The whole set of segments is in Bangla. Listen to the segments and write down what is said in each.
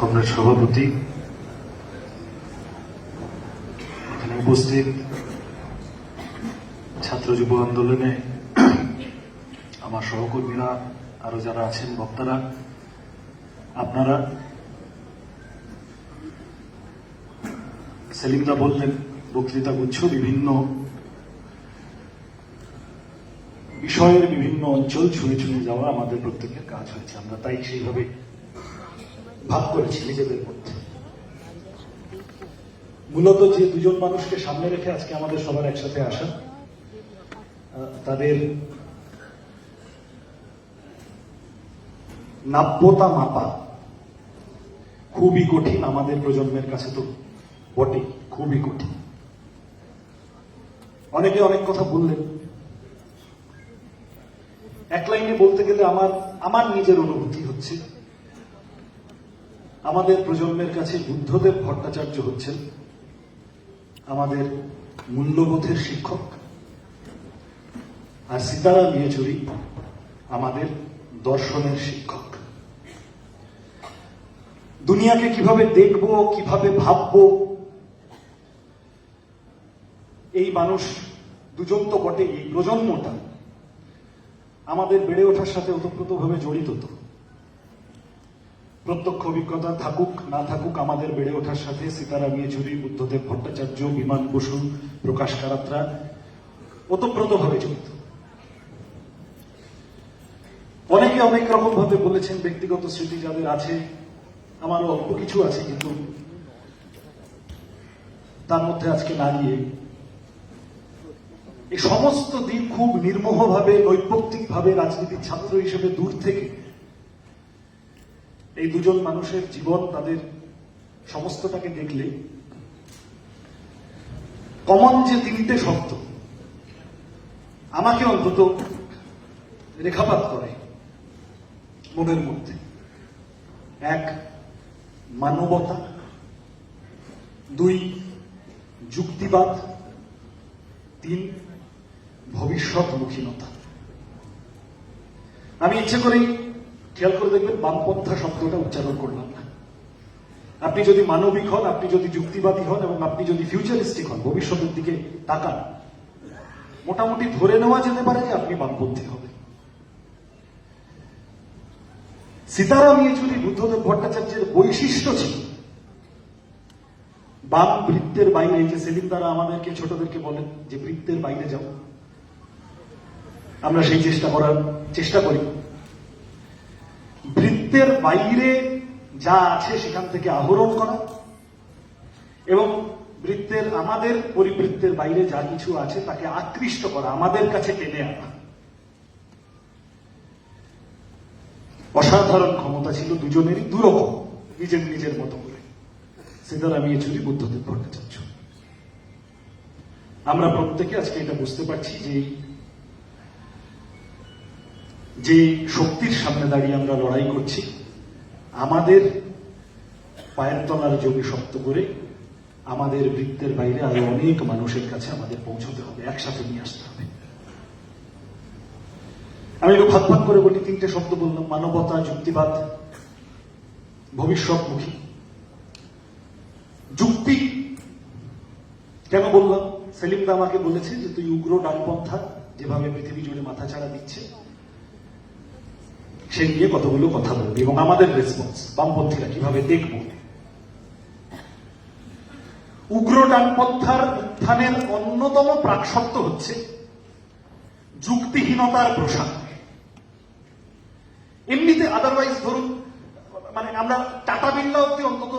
কংগ্রেস সভাপতি। উপস্থিত ছাত্র যুব আন্দোলনে আমার সহকর্মীরা, আরও যারা আছেন, বক্তারা, আপনারা। সেলিমদা বললেন, বক্তৃতা গুচ্ছ বিভিন্ন বিষয়ের বিভিন্ন অঞ্চল ছুঁয়ে ছুঁয়ে যাওয়া আমাদের প্রত্যেকের কাজ হয়েছে। আমরা তাই সেইভাবে ভাগ করেছি নিজেদের মধ্যে। মূলত যে দুজন মানুষকে সামনে রেখে আজকে আমাদের সবার একসাথে আসা তাদের নাব্যতা মাপা খুবই কঠিন আমাদের প্রজন্মের কাছে তো বটে খুবই কঠিন। অনেকে অনেক কথা বললেন। এক লাইনে বলতে গেলে আমার আমার নিজের অনুভূতি হচ্ছে আমাদের প্রজন্মের কাছে বুদ্ধদেব ভট্টাচার্য হচ্ছেন আমাদের মূল্যবোধের শিক্ষক আর সীতারাম ইয়েচুরি আমাদের দর্শনের শিক্ষক। দুনিয়াকে কীভাবে দেখব, কীভাবে ভাবব, এই মানুষ দুজন তো বটে এই প্রজন্মটা আমাদের বেড়ে ওঠার সাথে ওতপ্রোতভাবে জড়িত তো। প্রত্যক্ষ অভিজ্ঞতা থাকুক, না থাকুক, আমাদের বেড়ে ওঠার সাথে সীতারাম ইয়েচুরি বুদ্ধদেব ভট্টাচার্য, বিমান বসু প্রকাশ কারাত্রা ওতপ্রোতভাবে জড়িত। অনেকে অনেক রকম ভাবে বলেছেন, ব্যক্তিগত স্মৃতি যাদের আছে, আমারও অল্প কিছু আছে, কিন্তু তার মধ্যে আজকে না গিয়ে এই সমস্ত দিক খুব নির্মোহভাবে নৈপত্তিকভাবে রাজনীতির ছাত্র হিসেবে দূর থেকে এই দুজন মানুষের জীবন তাদের সমস্তটাকে দেখলে কমন যে তিনটে শব্দ, আমাকে অন্তত রেখাপাত করে মনের মধ্যে। এক, মানবতা। দুই, যুক্তিবাদ। তিন ভবিষ্যৎ ভবিষ্যৎমুখীনতা। আমি ইচ্ছে করেই খেয়াল করে দেখবেন বামপন্থা শব্দটা উচ্চারণ করলাম না। আপনি যদি মানবিক হন, আপনি যদি যুক্তিবাদী হন এবং আপনি যদি ফিউচারিস্টিক হন, ভবিষ্যতের দিকে তাকান। মোটামুটি ধরে নেওয়া যেতে পারে যে আপনি বামপন্থী হবেন। সীতারাম ইয়েচুরি বুদ্ধদেব ভট্টাচার্যের বৈশিষ্ট্য ছিল, বাম বৃত্তের বাইরে যে সেদিন তারা আমাদেরকে, ছোটদেরকে বলেন যে বৃত্তের বাইরে যাও। আমরা সেই চেষ্টা করার চেষ্টা করি। বৃত্তের বাইরে যা আছে সেখান থেকে আহরণ করা। এবং বৃত্তের, আমাদের পরিবৃত্তের বাইরে যা কিছু আছে তাকে আকৃষ্ট করা, আমাদের কাছে টেনে আনা। অসাধারণ ক্ষমতা ছিল দুজনেরই, দুরকম, নিজের নিজের মতো করে। সীতারাম ইয়েচুরি বুদ্ধদেব ভট্টাচার্য। আমরা প্রত্যেকে আজকে এটা বুঝতে পারছি যে যে শক্তির সামনে দাঁড়িয়ে আমরা লড়াই করছি, আমাদের পায়ের তলার জমি শক্ত করে আমাদের বৃত্তের বাইরে আরও অনেক মানুষের কাছে আমাদের পৌঁছতে হবে, একসাথে নিয়ে আসতে হবে। আমি একটু ভাগ ভাগ করে বলি, তিনটে শব্দ বললাম, মানবতা, যুক্তিবাদ, ভবিষ্যৎমুখী। যুক্তি, কেন বললাম? সেলিম দা আমাকে বলেছে যে তুই উগ্র ডানপন্থা, যেভাবে পৃথিবী জুড়ে মাথা ছাড়া দিচ্ছে সে নিয়ে কতগুলো কথা বলবি এবং আমাদের রেসপন্স বামপন্থীরা কীভাবে দেখব? উগ্র ডানপন্থার উত্থানের অন্যতম প্রাকশর্ত হচ্ছে যুক্তিহীনতার প্রসার। এমনিতে আদারওয়াইজ ধরুন মানে আমরা টাটা বিল্লা অব্দি অন্তত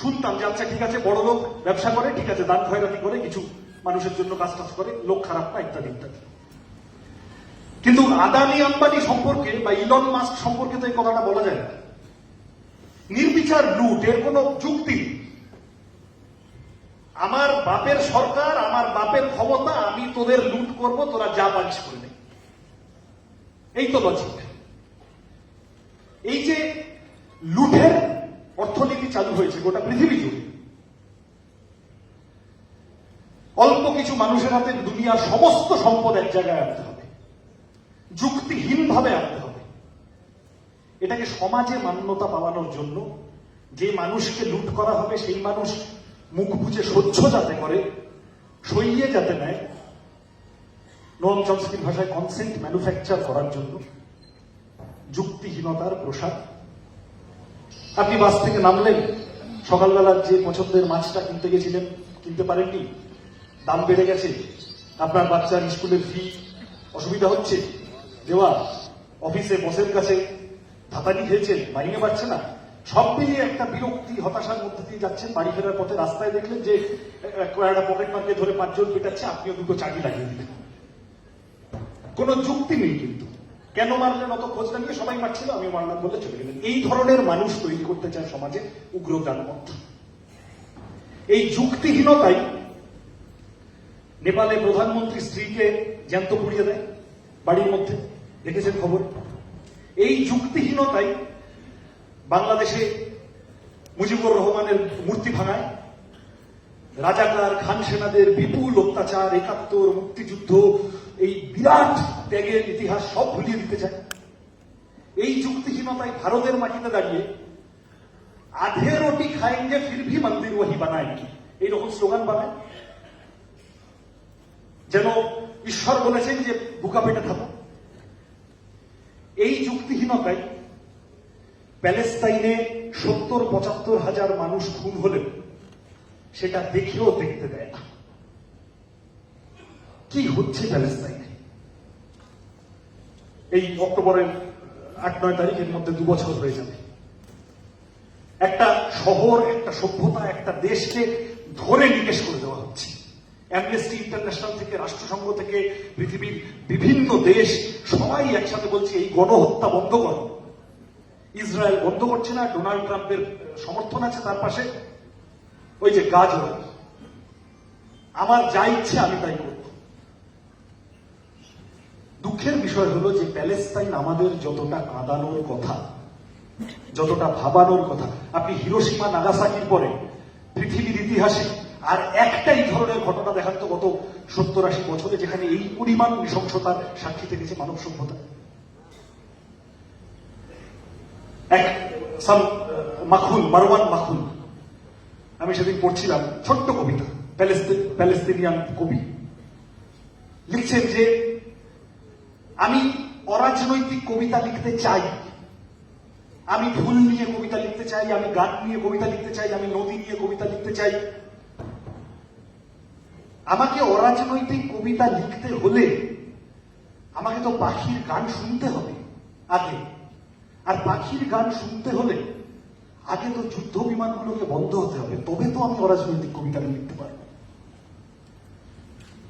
শুনতাম যে আচ্ছা ঠিক আছে বড় লোক ব্যবসা করে, ঠিক আছে, দান খয়রাতি করে, কিছু মানুষের জন্য কাজ টাজ করে, লোক খারাপ না, ইত্যাদি ইত্যাদি। কিন্তু আদানি আম্বানি সম্পর্কে বা ইলন মাস্ক সম্পর্কে তো এই কথাটা বলা যায় না নির্বিচার লুট, এর কোনো নেই। আমার বাপের সরকার, আমার বাপের ক্ষমতা, আমি তোদের লুট করব, তোরা যা পারিস করে। এই তো লজিক এই যে লুটের অর্থনীতি চালু হয়েছে, গোটা পৃথিবী জুড়ে অল্প কিছু মানুষের হাতে দুনিয়ার সমস্ত সম্পদ এক জায়গায় আনতে হবে যুক্তিহীন ভাবে আনতে হবে। এটাকে সমাজে মান্যতা পাওয়ানোর জন্য যে মানুষকে লুট করা হবে, সেই মানুষ মুখ বুঝে সহ্য যাতে করে, সইয়ে যাতে নেয় নোয়াম চমস্কির ভাষায় কনসেন্ট ম্যানুফ্যাকচার করার জন্য যুক্তিহীনতার প্রসার। আপনি বাস থেকে নামলেন, সকালবেলা যে পছন্দের মাছটা কিনতে গেছিলেন, কিনতে পারেননি? দাম বেড়ে গেছে, আপনার বাচ্চার স্কুলের ফি অসুবিধা হচ্ছে? দেওয়া, অফিসে বসের কাছে ধাতানি খেয়েছেন মাইনে পাচ্ছে না। সব মিলিয়ে একটা বিরক্তি, হতাশার মধ্যে দিয়ে যাচ্ছেন, বাড়ি ফেরার পথে রাস্তায় দেখলেন যে একটা পকেট মার্কে ধরে পাঁচজন পেটাচ্ছে, আপনিও দুটো চাকরি লাগিয়ে দিলেন। কোনো যুক্তি নেই কিন্তু। কেন মারলেন, অত খোঁজ না নিয়ে সবাই মারছিল আমি মারলাম বলে চলে গেলেন। এই ধরনের মানুষ তৈরি করতে চায় সমাজে উগ্র মত এই যুক্তিহীনতাই নেপালে প্রধানমন্ত্রী স্ত্রীকে জ্যান্ত পুড়িয়ে দেয় বাড়ির মধ্যে। দেখেছেন খবর? এই যুক্তিহীনতাই বাংলাদেশে মুজিবুর রহমানের মূর্তি ভাঙায়। রাজাকার খান সেনাদের বিপুল অত্যাচার, একাত্তর, মুক্তিযুদ্ধ, এই বিরাট ত্যাগের ইতিহাস সব ভুলিয়ে দিতে চায়। এই যুক্তিহীনতায় ভারতের মাটিতে দাঁড়িয়ে আধে রুটি খায়েঙ্গে ফির ভি মন্দির ওহি বানায় এইরকম স্লোগান বানায়। যেন ঈশ্বর বলেছেন যে, বুকা পেটে থাকো। এই যুক্তিহীনতায় প্যালেস্তাইনে সত্তর, পঁচাত্তর হাজার মানুষ খুন হলেও সেটা দেখেও দেখতে দেয় না। কি হচ্ছে প্যালেস্তাইনে? এই অক্টোবরের আট, নয় তারিখের মধ্যে দু বছর হয়ে যাবে। একটা শহর, একটা সভ্যতা, একটা দেশকে ধরে নিকেশ করে দেওয়া হচ্ছে। অ্যামনেস্টি ইন্টারন্যাশনাল থেকে, রাষ্ট্রসংঘ থেকে, পৃথিবীর বিভিন্ন দেশ সবাই একসাথে বলছে এই গণহত্যা বন্ধ করো। ইসরায়েল বন্ধ করছে না, ডোনাল্ড ট্রাম্পের সমর্থন আছে তার পাশে। ওই যে গাজর। আমার যা ইচ্ছে আমি তাই করব। দুঃখের বিষয় হলো যে প্যালেস্তাইন আমাদের যতটা কাঁদানোর কথা, যতটা ভাবানোর কথা, আপনি হিরোসীমা নাগাসাকির পরে পৃথিবীর ইতিহাসে আর একটাই ধরনের ঘটনা দেখান তো গত সত্তর আশি বছরে, যেখানে এই পরিমাণ নৃশংসতার সাক্ষী থেকেছে মানব সভ্যতা। এক মাখুন মারওয়ান মাখুন আমি সেদিন পড়ছিলাম ছোট্ট কবিতা প্যালেস্তিনিয়ান কবি। লিখছেন যে, আমি অরাজনৈতিক কবিতা লিখতে চাই। আমি ফুল নিয়ে কবিতা লিখতে চাই, আমি গান নিয়ে কবিতা লিখতে চাই, আমি নদী নিয়ে কবিতা লিখতে চাই। আমাকে অরাজনৈতিক কবিতা লিখতে হলে আমাকে তো পাখির গান শুনতে হবে আগে। আর পাখির গান শুনতে হলে আগে তো যুদ্ধ বিমানগুলোকে বন্ধ হতে হবে, তবে তো আমি অরাজনৈতিক কবিতাটা লিখতে পারব।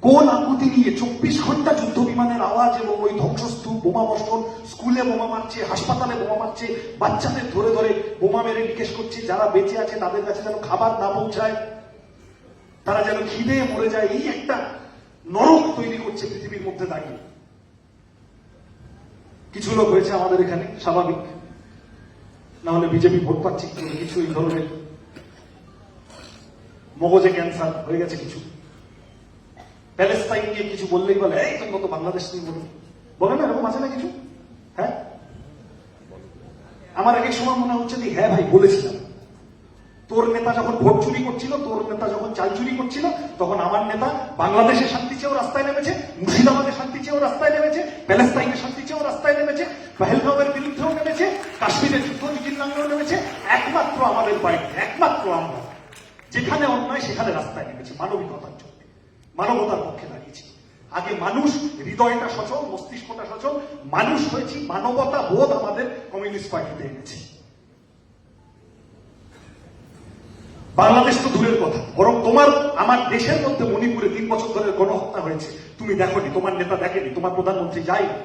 কোন আকুতি নিয়ে চব্বিশ ঘণ্টা যুদ্ধ বিমানের আওয়াজ এবং ওই ধ্বংসস্তূপ বোমা বর্ষণ স্কুলে বোমা মারছে, হাসপাতালে বোমা মারছে, বাচ্চাদের ধরে ধরে বোমা মেরে নিকেশ করছে, যারা বেঁচে আছে তাদের কাছে যেন খাবার না পৌঁছায়। তারা যেন খিদে মরে যায়, এই একটা নরক তৈরি করছে পৃথিবীর মধ্যে দাঁড়িয়ে। কিছু লোক হয়েছে আমাদের এখানে, স্বাভাবিক। না হলে বিজেপি ভোট পাচ্ছে? কিছু এই ধরনের মগজে ক্যান্সার হয়ে গেছে কিছু। প্যালেস্তাইন নিয়ে কিছু বললেই বলে, এই তুমি তো বাংলাদেশ নিয়ে বলো বলে না, এরকম আছে না কিছু? হ্যাঁ? আমার এক সময় মনে হচ্ছে যে হ্যাঁ ভাই, বলেছিলাম। তোর নেতা যখন ভোট চুরি করছিল, তোর নেতা যখন চাল চুরি করছিল, তখন আমার নেতা বাংলাদেশে শান্তি চেয়েও রাস্তায় নেমেছে মুর্শিদাবাদে শান্তি চেয়েও রাস্তায় নেমেছে প্যালেস্তাইনে শান্তি চেয়েও রাস্তায় নেমেছে পেহেলগাঁওয়ের বিরুদ্ধেও নেমেছে, কাশ্মীরের যুদ্ধ নীতির নেমেছে, একমাত্র আমাদের বাড়িতে একমাত্র আমরা। যেখানে অন্যায়, সেখানে রাস্তায় নেমেছে, মানবিকতার জন্য। মানবতার পক্ষে দাঁড়িয়েছি। আগে মানুষ হৃদয়টা সচল, মস্তিষ্কটা সচল, মানুষ হয়েছি মানবতা বোধ আমাদের কমিউনিস্ট পার্টিতে এনেছে। বাংলাদেশ তো দূরের কথা। বরং তোমার, আমার দেশের মধ্যে মণিপুরে তিন বছর ধরে গণহত্যা হয়েছে। তুমি দেখোনি, তোমার নেতা দেখেনি, তোমার প্রধানমন্ত্রী যায়নি।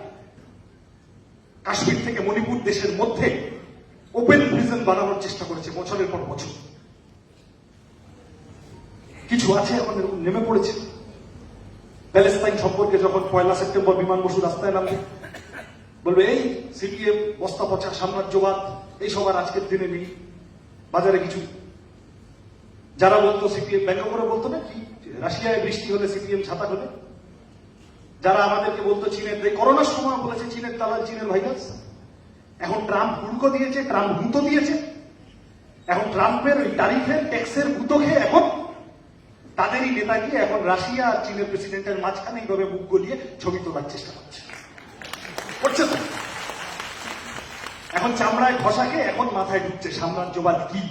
কাশ্মীর থেকে মণিপুর দেশের মধ্যে ওপেন প্রিজন বানানোর চেষ্টা করেছে বছরের পর বছর। কিছু আছে আমাদের নেমে পড়েছে। প্যালেস্তাইন সম্পর্কে যখন পয়লা সেপ্টেম্বর বিমান বসু রাস্তায় নামবে, বলবে, এই সিপিএম, বস্তা পচা, সাম্রাজ্যবাদ এইসব আর আজকের দিনে নেই। বাজারে কিছু যারা বলতো সিপিএম ব্যাঙ্গ করে বলতো না কি, রাশিয়ায় বৃষ্টি হলে সিপিএম ছাতা হলে যারা আমাদেরকে বলতো চীনের করোনার সময় বলেছে চীনের তালাল চীনের ভাইরাস এখন ট্রাম্প হুড়কো দিয়েছে, ট্রাম্প হুঁতো দিয়েছে। এখন ট্রাম্পের ওই টারিফের ট্যাক্সের গুতো খেয়ে এখন তাদেরই নেতা গিয়ে এখন রাশিয়া আর চীনের প্রেসিডেন্টের মাঝখানে এইভাবে মুখ গলিয়ে ছবি তোলার চেষ্টা করছে। করছে তো? এখন চামড়ায় ঘষাকে এখন মাথায় ঢুকছে সাম্রাজ্যবাদ কি?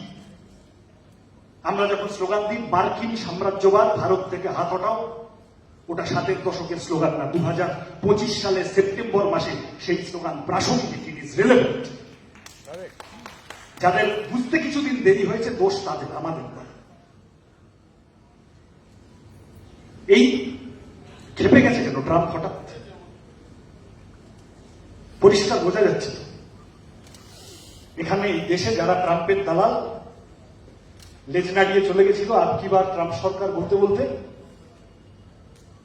আমরা যখন স্লোগান দিই, মার্কিন সাম্রাজ্যবাদ ভারত থেকে হাত হটাও। ওটা সাতের দশকের স্লোগান না দু হাজার পঁচিশ সালের সেপ্টেম্বর মাসে সেই স্লোগান প্রাসঙ্গিক ইট ইজ রিলেভেন্ট যাদের বুঝতে কিছুদিন দেরি হয়েছে, দোষ তাদের, আমাদের এই খেপে গেছে কেন ট্রাম্প হঠাৎ? পরিষ্কার বোঝা যাচ্ছে। এখানে এই দেশে যারা ট্রাম্পের দালাল লেজ নাড়িয়ে চলে গেছিল আবকিবার ট্রাম্প সরকার বলতে বলতে।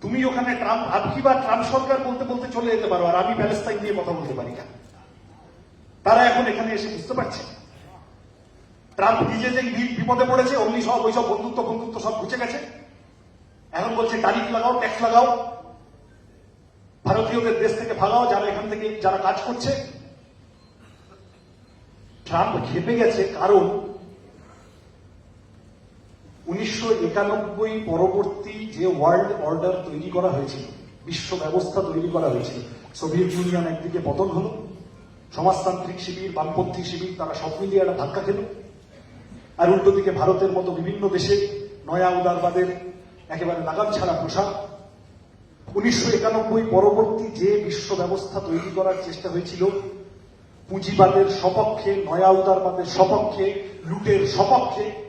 তুমি ওখানে ট্রাম্প আবকিবার ট্রাম্প সরকার বলতে বলতে চলে যেতে পারো, আর আমি প্যালেস্তাইন নিয়ে কথা বলতে পারি না। তারা এখন এখানে এসে বুঝতে পারছে। ট্রাম্প নিজে যে বিপদে পড়েছে, অমনি সব ওই সব বন্ধুত্ব বন্ধুত্ব সব ঘুচে গেছে। এখন বলছে তারিফ লাগাও, ট্যাক্স লাগাও। ভারতীয়দের দেশ থেকে ভাগাও, যারা এখান থেকে যারা কাজ করছে। ট্রাম্প খেপে গেছে, কারণ উনিশশো একানব্বই পরবর্তী যে ওয়ার্ল্ড অর্ডার তৈরি করা হয়েছিল, বিশ্ব ব্যবস্থা তৈরি করা হয়েছিল, সোভিয়েত ইউনিয়ন একদিকে পতন হলো, সমাজতান্ত্রিক শিবির, বামপন্থী শিবির, তারা সব মিলিয়ে একটা ধাক্কা খেল। আর উল্টো দিকে ভারতের মতো বিভিন্ন দেশে নয়া উদারবাদের একেবারে লাগাম ছাড়া প্রসার উনিশশো একানব্বই পরবর্তী যে বিশ্ব ব্যবস্থা তৈরি করার চেষ্টা হয়েছিল, পুঁজিবাদের সপক্ষে, নয়া উদারবাদের সপক্ষে, লুটের সপক্ষে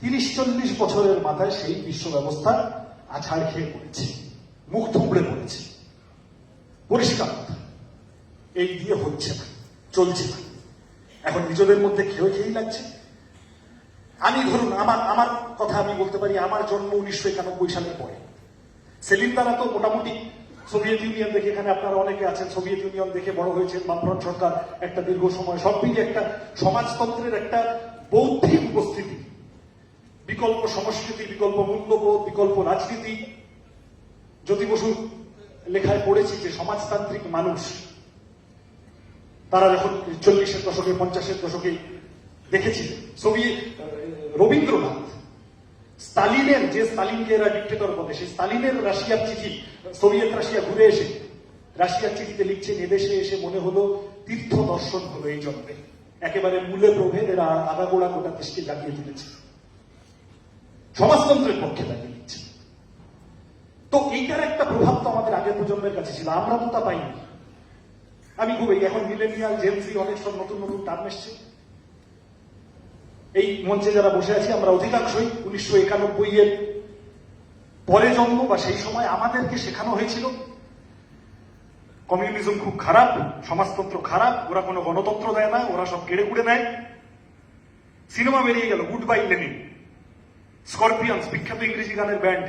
তিরিশ চল্লিশ বছরের মাথায় সেই বিশ্ব ব্যবস্থা আছাড় খেয়ে পড়েছে, মুখ থুবড়ে পড়েছে। পরিষ্কার এই দিয়ে হচ্ছে না, চলছে না। এখন নিজেদের মধ্যে খেয়ে খেয়েই লাগছে। আমি ধরুন, আমার আমার কথা আমি বলতে পারি, আমার জন্ম উনিশশো একানব্বই সালের পরে। সেলিম দ্বারা তো মোটামুটি সোভিয়েত ইউনিয়ন দেখে, এখানে আপনারা অনেকে আছেন, সোভিয়েত ইউনিয়ন দেখে বড় হয়েছেন, বামফ্রন্ট সরকার একটা দীর্ঘ সময়, সব মিলিয়ে একটা সমাজতন্ত্রের একটা বৌদ্ধিক উপস্থিতি। বিকল্প সংস্কৃতি বিকল্প মূল্যবোধ, বিকল্প রাজনীতি। জ্যোতি বসুর লেখায় পড়েছি যে সমাজতান্ত্রিক মানুষ, তারা যখন চল্লিশের দশকে, পঞ্চাশের দশকে দেখেছিলেন সোভিয়েত, রবীন্দ্রনাথ স্টালিনের যে স্টালিনকে এরা ডিক্টেটর বলে, সেই স্টালিনের রাশিয়ার চিঠি, সোভিয়েত রাশিয়া ঘুরে এসে, রাশিয়ার চিঠিতে লিখছেন, এদেশে এসে মনে হলো তীর্থ দর্শন হলো এই জন্মে। একেবারে মূলে প্রভেদ এরা আগাগোড়া গোটা দেশকে জাগিয়ে তুলেছে। সমাজতন্ত্রের পক্ষে দাঁড়িয়ে দিচ্ছে তো এইটার একটা প্রভাব তো আমাদের আগের প্রজন্মের কাছে ছিল আমরা তো তা পাইনি। আমি খুব এখন মিলেনিয়াল জেনসি অনেক সব নতুন নতুন টার্ম এসছে। এই মঞ্চে যারা বসে আছি, আমরা অধিকাংশই উনিশশো একানব্বই এর পরে জন্ম বা সেই সময় আমাদেরকে শেখানো হয়েছিল। কমিউনিজম খুব খারাপ, সমাজতন্ত্র খারাপ, ওরা কোনো গণতন্ত্র দেয় না, ওরা সব কেড়ে কুড়ে নেয়। সিনেমা বেরিয়ে গেল, গুড বাই লেনিন। স্করপিয়ন্স বিখ্যাত ইংরেজি গানের ব্যান্ড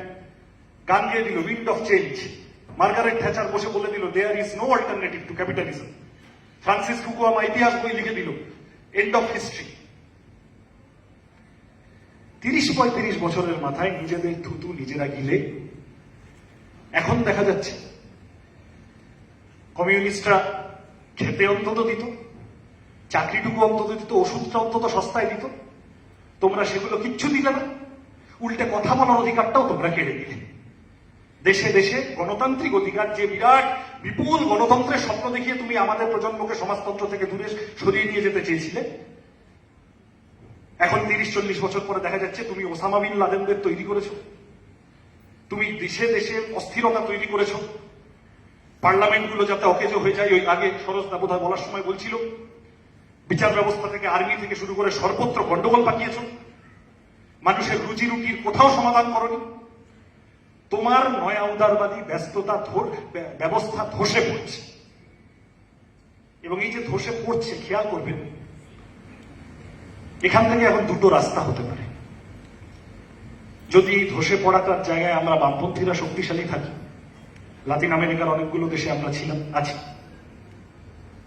গান গিয়ে দিল wind of change Margaret Thatcher বসে বলে দিল there is no alternative to capitalism Francis Fukuyama ইতিহাস বই লিখে দিল এন্ড অফ হিস্ট্রি তিরিশ পঁয়ত্রিশ বছরের মাথায় নিজেদের থুতু নিজেরা গিলে, এখন দেখা যাচ্ছে, কমিউনিস্টরা খেতে অন্তত দিত, চাকরিটুকু অন্তত দিত, ওষুধটা অন্তত সস্তায় দিত, তোমরা সেগুলো কিচ্ছু দিলে না। উল্টে কথা বলার অধিকারটাও তোমরা কেড়ে দিলে দেশে দেশে গণতান্ত্রিক অধিকার, যে বিরাট বিপুল গণতন্ত্রের স্বপ্ন দেখিয়ে তুমি আমাদের প্রজন্মকে সমাজতন্ত্র থেকে দূরে সরিয়ে নিয়ে যেতে চেয়েছিলে, এখন তিরিশ চল্লিশ বছর পরে দেখা যাচ্ছে তুমি ওসামা বিন লাদেনদের তৈরি করেছ। তুমি দেশে দেশে অস্থিরতা তৈরি করেছ। পার্লামেন্টগুলো যাতে অকেজো হয়ে যায়, ওই আগে সরোজ বোধহয় বলার সময় বলছিল, বিচার ব্যবস্থা থেকে, আর্মি থেকে শুরু করে সর্বত্র গন্ডগোল পাকিয়েছ। মানুষের রুজি রুটির কোথাও সমাধান করনি। তোমার নয়া উদারবাদী ব্যস্ততা ব্যবস্থা ধসে পড়ছে। এবং এই যে ধসে পড়ছে, খেয়াল করবেন, এখান থেকে এখন দুটো রাস্তা হতে পারে। যদি ধসে পড়াটার জায়গায় আমরা বামপন্থীরা শক্তিশালী থাকি, লাতিন আমেরিকার অনেকগুলো দেশে আমরা ছিলাম, আছি।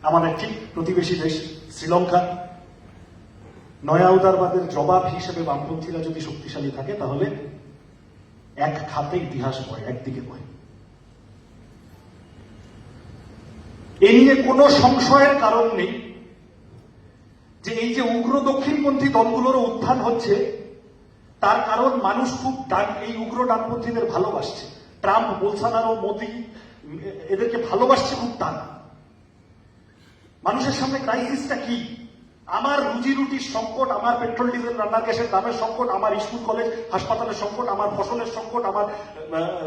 আমাদের ঠিক প্রতিবেশী দেশ, শ্রীলঙ্কা নয়া উদারবাদের জবাব হিসেবে বামপন্থীরা যদি শক্তিশালী থাকে, তাহলে এক খাতে ইতিহাস বয়, একদিকে বয়। এ নিয়ে কোনো সংশয়ের কারণ নেই যে এই যে উগ্র দক্ষিণপন্থী দলগুলোর উত্থান হচ্ছে, তার কারণ মানুষ খুব এই উগ্র ডানপন্থীদের ভালোবাসছে। ট্রাম্প বোলসানারো মোদি, এদেরকে ভালোবাসছে খুব টান। মানুষের সামনে ক্রাইসিসটা কি? আমার রুজি রুটির সংকট, আমার পেট্রোল, ডিজেল, রান্নার গ্যাসের দামের সংকট, আমার স্কুল, কলেজ, হাসপাতালের সংকট, আমার ফসলের সংকট, আমার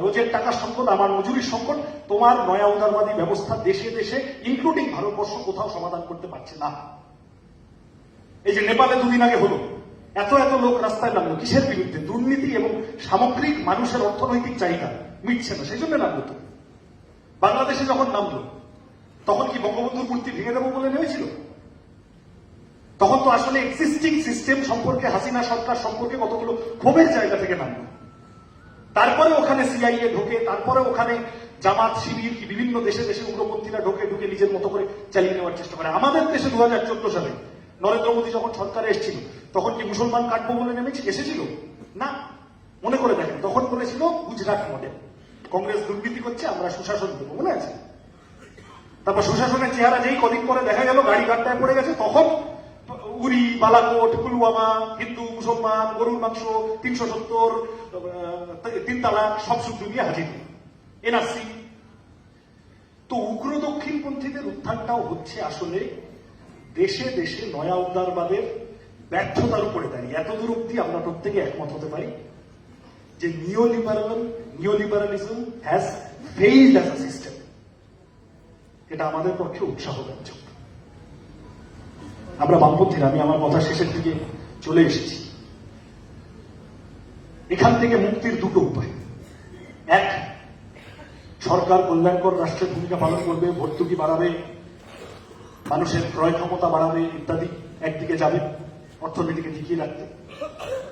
রোজের টাকার সংকট, আমার মজুরির সংকট, তোমার নয়া উদারবাদী ব্যবস্থা দেশে দেশে ইনক্লুডিং ভারতবর্ষ, কোথাও সমাধান করতে পারছে না। এই যে নেপালে দুদিন আগে হলো, এত এত লোক রাস্তায় নামলো, কিসের বিরুদ্ধে? দুর্নীতি এবং সামগ্রিক মানুষের অর্থনৈতিক চাহিদা মিটছে না, সেই জন্য নামলো তো। বাংলাদেশে যখন নামলো, তখন কি বঙ্গবন্ধুর মূর্তি ভেঙে দেবো বলে নেমেছিল? তখন তো আসলে এক্সিস্টিং সিস্টেম সম্পর্কে, হাসিনা সরকার সম্পর্কে কতগুলো ক্ষোভের জায়গা থেকে নামলো। তারপরে ওখানে সিআইএ ঢোকে, তারপরে ওখানে জামাত, শিবির, বিভিন্ন দেশে দেশে উগ্রপন্থীরা ঢোকে, ঢুকে নিজের মতো করে চালিয়ে নেওয়ার চেষ্টা করে। আমাদের দেশে দু হাজার চোদ্দ সালে নরেন্দ্র মোদী যখন সরকারে এসেছিল, তখন কি মুসলমান কাটবো বলে নেমেছে এসেছিল? না। মনে করে দেখেন, তখন বলেছিল গুজরাট মডেল কংগ্রেস দুর্নীতি করছে, আমরা সুশাসন দেবো, মনে আছে? তারপর সুশাসনের চেহারা যেই কদিন পরে দেখা গেল, গাড়ি গাড্ডায় পড়ে গেছে, তখন উড়ি বালাকোট, পুলওয়ামা, হিন্দু, মুসলমান, গরুর মাংস, তিনশো সত্তর তিন তালাক, সব সূত্র নিয়ে হাজির। এনআরসি। তো উগ্র দক্ষিণপন্থীদের উত্থানটাও হচ্ছে আসলে দেশে দেশে নয়া উদারবাদের ব্যর্থতার উপরে দাঁড়িয়ে। এত দূর অব্দি আমরা প্রত্যেকে একমত হতে পারি যে neoliberal neoliberalism has failed as system এটা আমাদের পক্ষে উৎসাহ উৎসাহব্যঞ্জক। আমরা বামপন্থীরা আমি আমার কথা শেষের দিকে চলে এসেছি। এখান থেকে মুক্তির দুটো উপায়। এক, সরকার কল্যাণকর রাষ্ট্রের ভূমিকা পালন করবে ভর্তুকি বাড়াবে, মানুষের ক্রয় ক্ষমতা বাড়াবে ইত্যাদি একদিকে যাবে, অর্থনীতিকে টিকিয়ে রাখতে।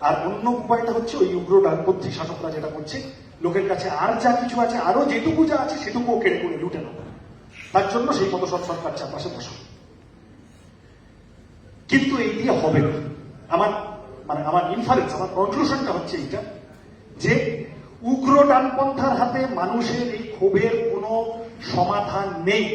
আর অন্য উপায়টা হচ্ছে ওই উগ্র ডানপন্থী শাসকরা যেটা করছে, লোকের কাছে আর যা কিছু আছে, আরও যেটুকু যা আছে সেটুকুও কেড়ে করে লুটে নেবে তার জন্য সেই মতো সব সরকার চারপাশে বসে। কিন্তু এই দিয়ে হবে না। আমার মানে আমার ইনফারেন্স আমার কনক্লুশনটা হচ্ছে এইটা, যে উগ্র ডানপন্থার হাতে মানুষের এই ক্ষোভের কোনো সমাধান নেই।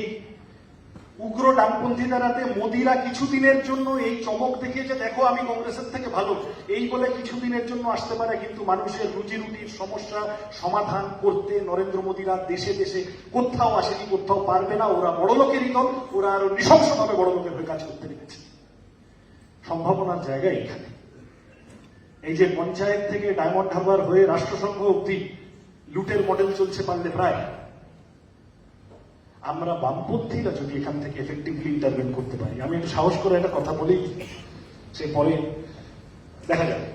উগ্র ডানপন্থীদের হাতে মোদিরা কিছুদিনের জন্য এই চমক দেখিয়ে যে দেখো আমি কংগ্রেসের থেকে ভালো, এই বলে কিছুদিনের জন্য আসতে পারে, কিন্তু মানুষের রুজি রুটির সমস্যা সমাধান করতে নরেন্দ্র মোদীরা দেশে দেশে কোথাও আসেনি, কোথাও পারবে না। ওরা বড় লোকেরই দল, ওরা আরও নৃশংসভাবে বড় লোকের হয়ে কাজ করতে লেগেছে সম্ভাবনার জায়গা এখানে। এই যে পঞ্চায়েত থেকে ডায়মন্ড হারবার হয়ে রাষ্ট্রসংঘ অব্দি লুটের মডেল চলছে পারলে প্রায়। আমরা বামপন্থীরা যদি এখান থেকে এফেক্টিভলি ইন্টারভেন করতে পারি, আমি একটু সাহস করে একটা কথা বলেই সে পরে দেখা যাবে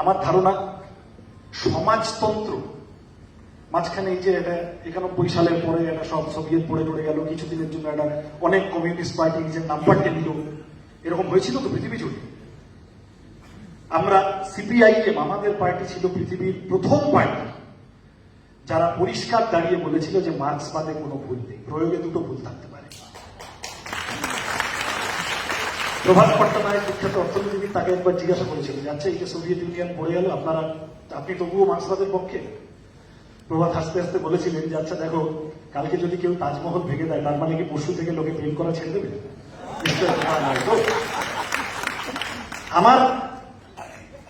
আমার ধারণা, সমাজতন্ত্র, মাঝখানে এই যে এটা একানব্বই সালের পরে একটা সব সোভিয়েত পড়ে পড়ে গেল, কিছুদিনের জন্য একটা অনেক কমিউনিস্ট পার্টি নিজের নাম্বারটা নিল এরকম হয়েছিল তো পৃথিবী জুড়ে। আমরা সিপিআইএম আমাদের পার্টি ছিল পৃথিবীর প্রথম পার্টি যারা পরিষ্কার দাঁড়িয়ে বলেছিল যে মার্ক্সবাদে কোনো ভুল নেই। প্রয়োগে দুটো ভুল থাকতে পারে। প্রভাত পট্টনায়ক বিখ্যাত অর্থনীতিবিদ তাকে একবার জিজ্ঞাসা করেছিল যে আচ্ছা এই যে সোভিয়েত ইউনিয়ন পড়ে গেল আপনারা, আপনি তবুও মার্ক্সবাদের পক্ষে? প্রভাত হাসতে হাসতে বলেছিলেন যে আচ্ছা দেখো, কালকে যদি কেউ তাজমহল ভেঙে দেয়, তার মানে কি পরশু থেকে লোকে প্রেম করা ছেড়ে দেবে? আমার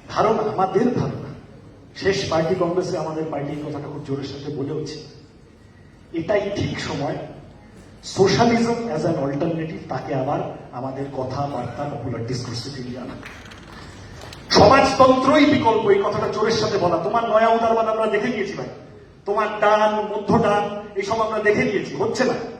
ধারণা আমাদের ধারণা, শেষ পার্টি কংগ্রেসে আমাদের পার্টি কথাটা খুব জোরের সাথে বলে হচ্ছে এটাই ঠিক সময়। সোশ্যালিজম অ্যাজ অ্যান অল্টারনেটিভ তাকে আবার আমাদের কথাবার্তা পপুলার ডিসকোর্সে ফিরিয়ে আনা। সমাজতন্ত্রই বিকল্প, এই কথাটা জোরের সাথে বলা। তোমার নয়া উদারবাদ আমরা দেখে নিয়েছি ভাই। তোমার ডান, মধ্য ডান এইসব আমরা দেখে নিয়েছি। হচ্ছে না।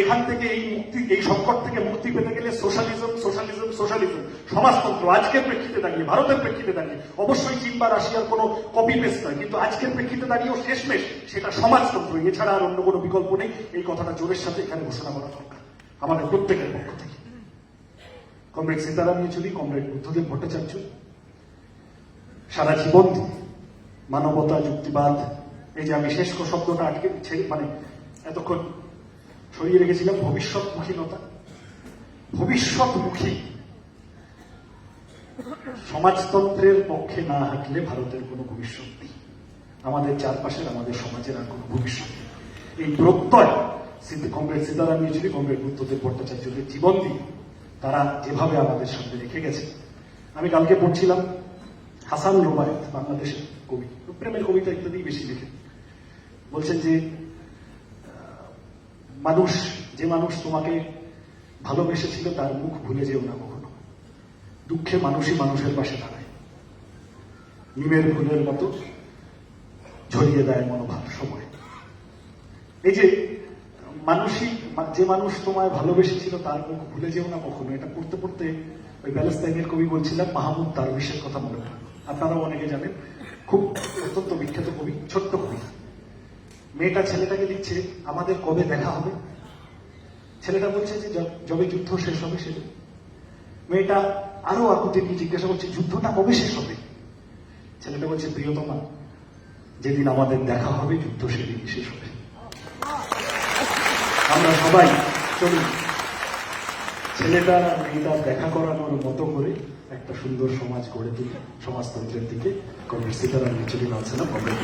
এখান থেকে এই মুক্তি, এই সংকট থেকে মুক্তি পেতে গেলে সোশ্যালিজম সোশ্যালিজম সোশ্যালিজম। সমাজতন্ত্র আজকের প্রেক্ষিতে দাঁড়িয়ে, ভারতের প্রেক্ষিতে দাঁড়িয়ে। অবশ্যই চীন বা রাশিয়ার কোনো কপি পেস্ট নয়, কিন্তু আজকের প্রেক্ষিতে দাঁড়িয়েও শেষমেশ সেটা সমাজতন্ত্র। এছাড়া আর অন্য কোনো বিকল্প নেই। এই কথাটা জোরের সাথে এখানে ঘোষণা করা দরকার। আমাদের প্রত্যেকের পক্ষ থেকে। কমরেড সীতারাম ইয়েচুরি, কমরেড বুদ্ধদেব ভট্টাচার্য, সারা জীবন মানবতা, যুক্তিবাদ, এই যে আমি শেষ শব্দটা আটকে ছেড়ে মানে এতক্ষণ সরিয়ে রেখেছিলাম, ভবিষ্যৎমুখীনতা। ভবিষ্যৎমুখী। সমাজতন্ত্রের পক্ষে না হাঁটলে ভারতের কোনো ভবিষ্যৎ নেই। আমাদের চারপাশের, আমাদের সমাজের আর কোনো ভবিষ্যৎ এই প্রত্যয় কমরেড সীতারাম ইয়েচুরি কমরেড বুদ্ধদেব ভট্টাচার্যদের জীবন দিয়ে। তারা যেভাবে আমাদের সামনে রেখে গেছে। আমি কালকে পড়ছিলাম হাসান রোবায়ত বাংলাদেশের কবি। প্রেমের কবিতা ইত্যাদি বেশি লিখে বলছেন যে মানুষ, যে মানুষ তোমাকে ভালোবেসেছিল তার মুখ ভুলে যেও না কখনো। দুঃখে মানুষই মানুষের পাশে দাঁড়ায়। নিমের ফুলের মতো ঝরিয়ে দেয় মনোভাব সময়। এই যে মানুষই, যে মানুষ তোমায় ভালোবেসেছিল তার মুখ ভুলে যেও না কখনো, এটা পড়তে পড়তে ওই প্যালেস্তাইনের কবি বলছিলাম মাহমুদ তারবিশের কথা মনে পড়ল। আপনারাও অনেকে জানেন, খুব অত্যন্ত বিখ্যাত কবি, ছোট্ট কবি। মেয়েটা ছেলেটাকে লিখছে আমাদের কবে দেখা হবে? ছেলেটা বলছে যে যবে যুদ্ধ শেষ হবে সে মেয়েটা আরও আকুতি নিয়ে জিজ্ঞাসা করছে, যুদ্ধটা কবে শেষ হবে? ছেলেটা বলছে, প্রিয়তমা, যেদিন আমাদের দেখা হবে, যুদ্ধ সেদিনই শেষ হবে। আমরা সবাই চলুন। ছেলেটার আর মেয়েটার দেখা করানোর মতো করে একটা সুন্দর সমাজ গড়ে তুলি সমাজতন্ত্রের দিকে। কংগ্রেস সীতারাম ইয়েচুরি নামছে না কংগ্রেস